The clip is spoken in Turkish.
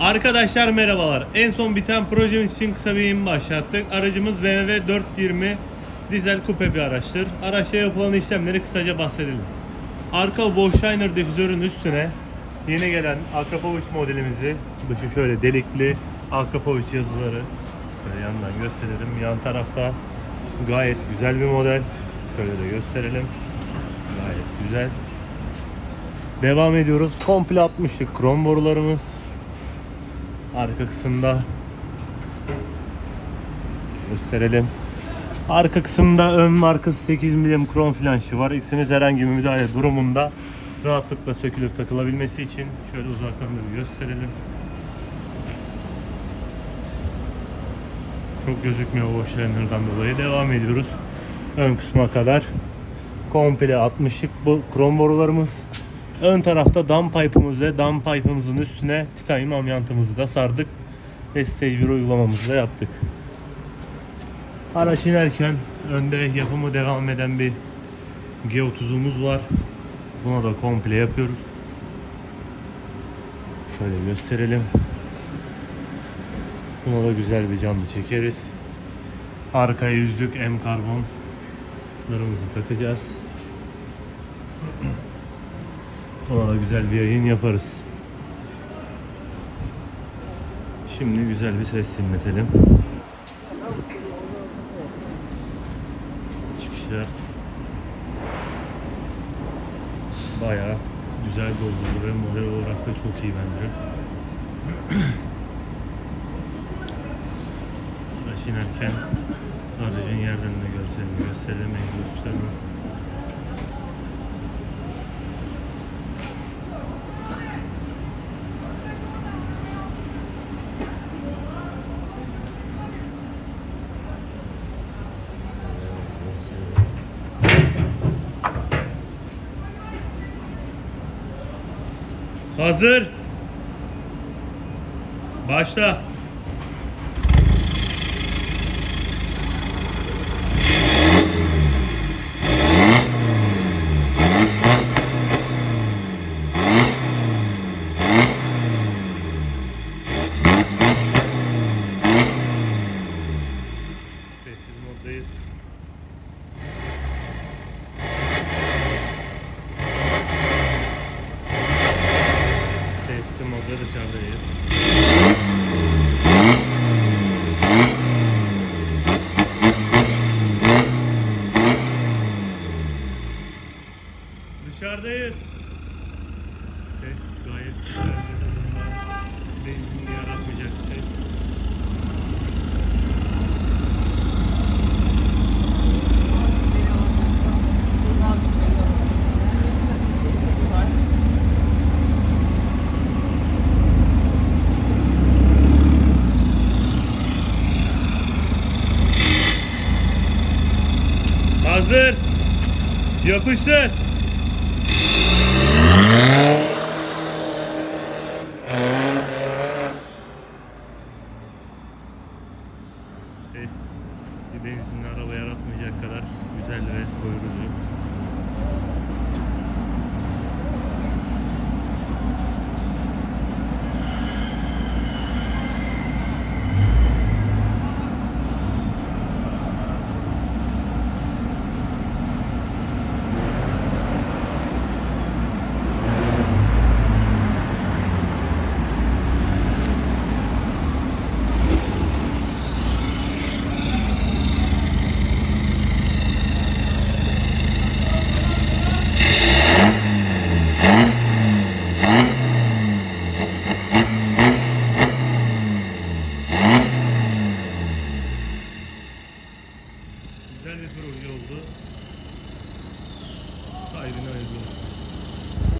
Arkadaşlar merhabalar. En son biten projemiz için kısa bir yayın başlattık. Aracımız BMW 420 dizel kupe bir araçtır. Araçta yapılan işlemleri kısaca bahsedelim. Arka Wolfshiner difüzörün üstüne yeni gelen Akrapovic modelimizi dışı şöyle delikli Akrapovic yazıları şöyle yandan gösterelim. Yan tarafta gayet güzel bir model. Şöyle de gösterelim. Gayet güzel. Devam ediyoruz. Komple 60'lık krom borularımız. Arka kısımda gösterelim. Arka kısımda ön markası 8 milim krom flanşı var. İkisiniz herhangi bir müdahale durumunda rahatlıkla sökülüp takılabilmesi için şöyle uzaktan da bir gösterelim. Çok gözükmüyor o dolayı. Devam ediyoruz. Ön kısma kadar. Komple 60'lık bu krom borularımız. Ön tarafta dam pipe'ımız ve dam pipe'ımızın üstüne titanyum amyantımızı da sardık. Ve stage 1 uygulamamızı da yaptık. Araç inerken önde yapımı devam eden bir G30'umuz var. Buna da komple yapıyoruz. Şöyle gösterelim. Buna da güzel bir canlı çekeriz. Arkaya yüzlük M karbonlarımızı takacağız. Ona da güzel bir yayın yaparız. Şimdi güzel bir ses dinletelim. Çıkışlar bayağı güzel doldu ve model olarak da çok iyi bence. Araç inerken aracın yerden de görselini gösterelim. Uçlarını. Hazır. Başla. Dışarıdayız. Ses gayet güzel. Benzin yaratmayacak ses. Hazır. Yapıştır. Ses bir benzinli araba yaratmayacak kadar güzel ve doyurucu. Güzel bir proje oldu. Sahibine hayırlı.